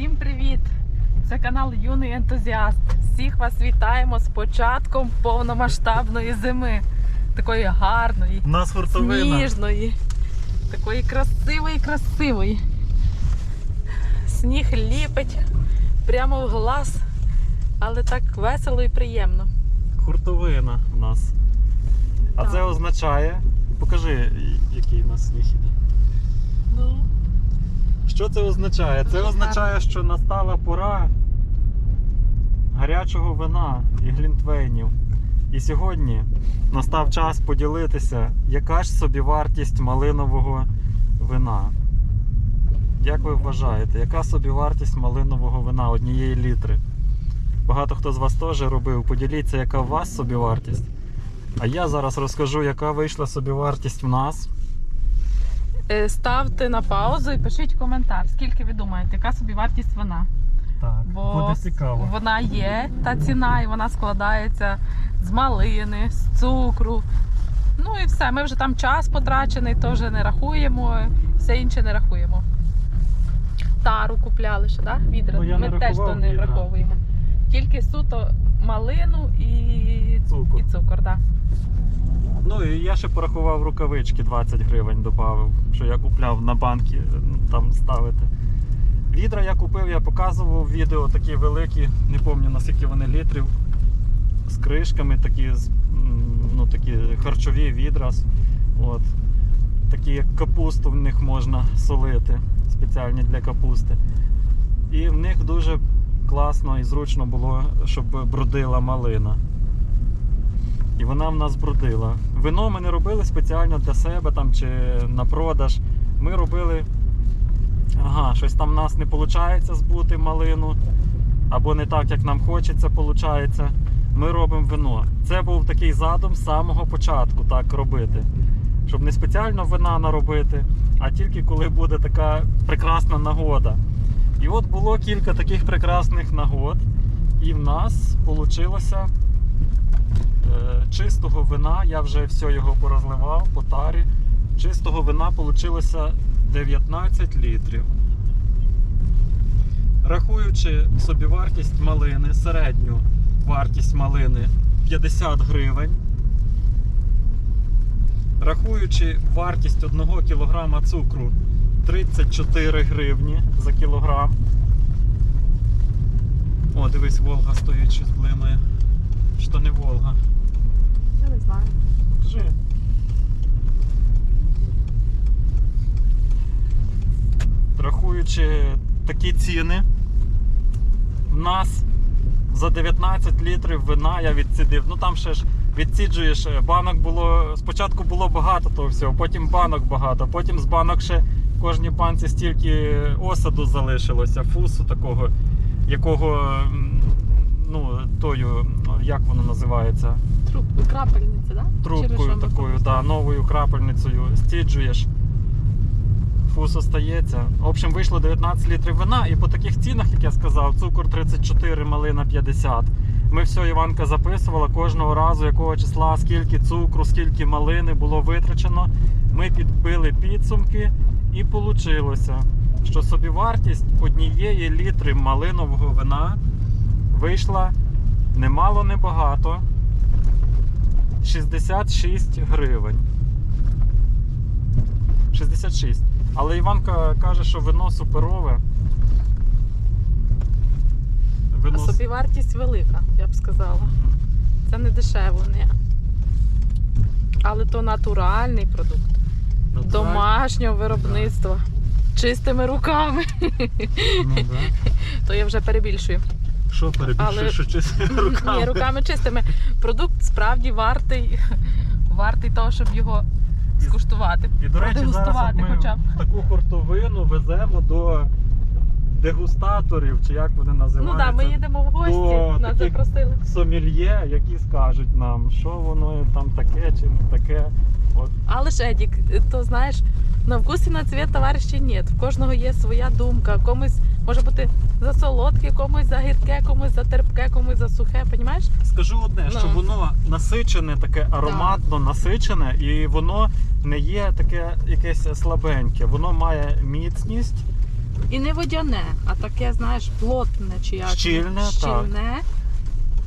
Всім привіт! Це канал Юний Ентузіаст. Всіх вас вітаємо з початком повномасштабної зими. Такої гарної, нас сніжної, такої красивої, красивої. Сніг ліпить прямо в глаз, але так весело і приємно. Хуртовина у нас. А Так. це означає. Покажи, який у нас сніг іде. Ну, Що це означає? Це означає, що настала пора гарячого вина і глінтвейнів. І сьогодні настав час поділитися, яка ж собівартість малинового вина. Як ви вважаєте, яка собівартість малинового вина однієї літри? Багато хто з вас теж робив. Поділіться, яка у вас собівартість. А я зараз розкажу, яка вийшла собівартість в нас. Е, ставте на паузу і пишіть коментар, скільки ви думаєте, яка собі вартість вона. Так, Бо вона є, та ціна, і вона складається з малини, з цукру. Ну і все. Ми вже там час потрачений, то вже не рахуємо, все інше не рахуємо. Тару купляли ще, так? Відра. Ну, Ми теж то не відра. враховуємо. Тільки суто малину і, Цукор. і цукор, так. Ну і я ще порахував рукавички 20 гривень додав, що я купляв на банки е, там ставити. Відра я купив, я показував відео такі великі, не пам'ятаю наскільки вони літрів, з кришками, такі, ну, такі харчові відра. От. Такі як капусту в них можна солити, спеціальні для капусти. І в них дуже класно і зручно було, щоб бродила малина. І вона в нас бродила. Вино ми не робили спеціально для себе там чи на продаж. Ми робили. Ага, щось там в нас не виходить збути малину. Або не так, як нам хочеться, виходить. Ми робимо вино. Це був такий задум з самого початку так робити. Щоб не спеціально вина наробити, а тільки коли буде така прекрасна нагода. І от було кілька таких прекрасних нагод, і в нас вийшло чистого вина, я вже все його порозливав по тарі. Чистого вина вийшло 19 літрів. Рахуючи собівартість малини, середню вартість малини 50 гривень. Рахуючи вартість 1 кг цукру 34 гривні за кілограм. О, дивись, Волга стоїть щось блимає. Що не Волга? Я не знаю. Покажи. Рахуючи такі ціни, в нас за 19 літрів вина я відсидив. Ну там ще ж відсіджуєш, е, банок було. Спочатку було багато того всього, потім банок багато, потім з банок ще в кожній банці стільки осаду залишилося, фусу такого, якого ну, тою, як воно називається? Труб, крапельниця, так? трубкою такою, да, новою крапельницею стіджуєш. Фус остається. В общем, вийшло 19 літрів вина, і по таких цінах, як я сказав, цукор 34, малина 50. Ми все Іванка записувала кожного разу, якого числа, скільки цукру, скільки малини було витрачено. Ми підбили підсумки і вийшло, що собівартість однієї літри малинового вина вийшла немало небагато. 66 гривень. 66. Але Іванка каже, що вино суперове. Вино... с- собі вартість велика, я б сказала. Це не дешево, не. Але то натуральний продукт. Ну, Домашнього виробництва. Чистими руками. Ну, да. То я вже перебільшую. Що перебільшуєш, Але- що чистими руками? Ні, руками чистими. Продукт справді вартий, вартий того, щоб його скуштувати. І, до речі, зараз ми хоча б. таку хуртовину веземо до дегустаторів, чи як вони Ну називаються. так, ми їдемо в гості, До нас таких- запросили. Сомельє, які скажуть нам, що воно там таке чи не таке. От Але ж Едік, то знаєш, на вкус і на цвіт товариші ні. В кожного є своя думка. Комусь може бути за солодке, комусь за гірке, комусь за терпке, комусь за сухе, понімаєш? Скажу одне, Ну. що воно насичене, таке ароматно насичене, і воно не є таке якесь слабеньке. Воно має міцність, І не водяне, а таке, знаєш, плотне чи як. Щільне, так. Щільне.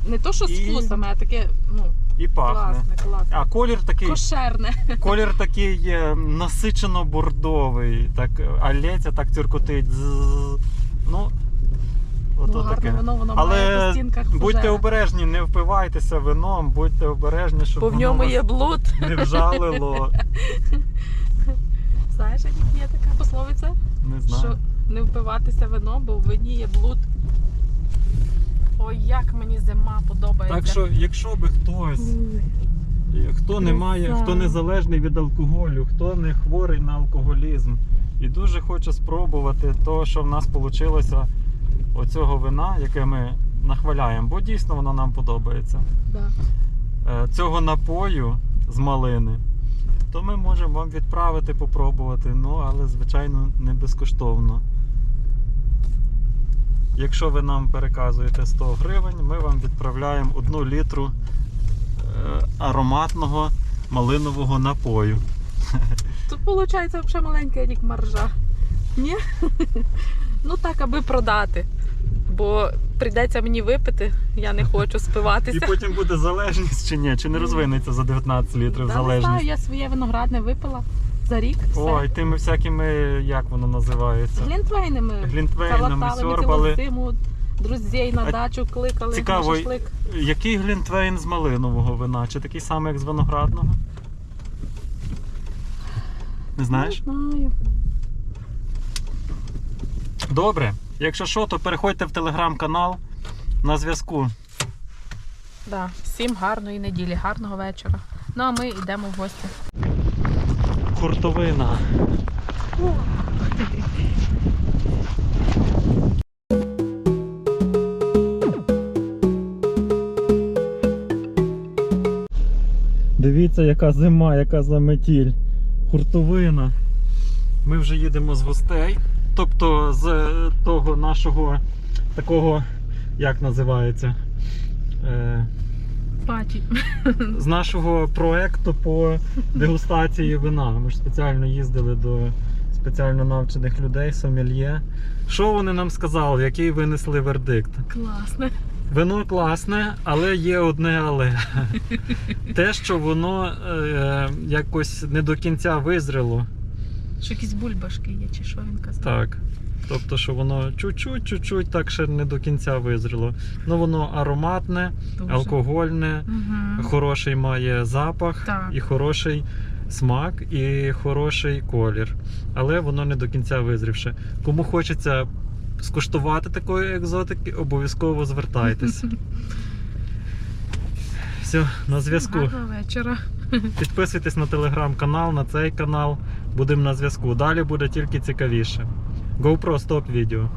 Не то, що з І- вкусами, а таке, ну, І пахне. класне, класне. А колір такий, Кошерне. колір такий е, насичено бордовий. Так, а лється так тюркотить. Ззз. Ну, ото ну, таке. воно, воно має Але по стінках будьте обережні, не впивайтеся вином, будьте обережні, щоб Бо в ньому вас є блуд. не вжалило. Знаєш, як є така пословиця? Не знаю. Що не впиватися вино, бо в вині є блуд. Ой, як мені зима подобається. Так що, якщо би хтось, хто не має, хто незалежний від алкоголю, хто не хворий на алкоголізм і дуже хоче спробувати то, що в нас вийшло оцього вина, яке ми нахваляємо, бо дійсно воно нам подобається. Да. е, цього напою з малини, то ми можемо вам відправити попробувати. Ну, але, звичайно, не безкоштовно. Якщо ви нам переказуєте 100 гривень, ми вам відправляємо 1 літру е, ароматного малинового напою. Тут виходить взагалі маленька як маржа. Ні? Ну так, аби продати. Бо прийдеться мені випити, я не хочу спиватися. І потім буде залежність чи ні, чи не розвинеться за 19 літрів Та не знаю, я своє виноградне випила за рік. Все. Ой, тими всякими, як воно називається? Глінтвейнами. Глінтвейнами сьорбали. зиму, друзей на дачу кликали цікаво, на шашлик. Який глінтвейн з малинового вина? Чи такий самий, як з виноградного? Не знаєш? Не знаю. Добре. Якщо що, то переходьте в телеграм-канал на зв'язку. Да. Всім гарної неділі, гарного вечора. Ну а ми йдемо в гості. Хуртовина. Дивіться, яка зима, яка заметіль. Хуртовина. Ми вже їдемо з гостей. Тобто з е, того нашого такого, як називається? Е, Паті. з нашого проекту по дегустації вина. Ми ж спеціально їздили до спеціально навчених людей, сомельє. Що вони нам сказали, який винесли вердикт? Класно. Вино класне, але є одне але. Те, що воно е, якось не до кінця визріло. Що якісь бульбашки є, чи що він казав? Так. Тобто, що воно чуть-чуть, чуть-чуть так ще не до кінця визріло. Ну воно ароматне, Дуже. алкогольне. Угу. хороший має запах, Так. і хороший смак, і хороший колір. Але воно не до кінця визрівше. Кому хочеться скуштувати такої екзотики, обов'язково звертайтесь. Все, на зв'язку. Вечора. Підписуйтесь на телеграм-канал, на цей канал. Будемо на зв'язку. Далі буде тільки цікавіше. GoPro стоп відео.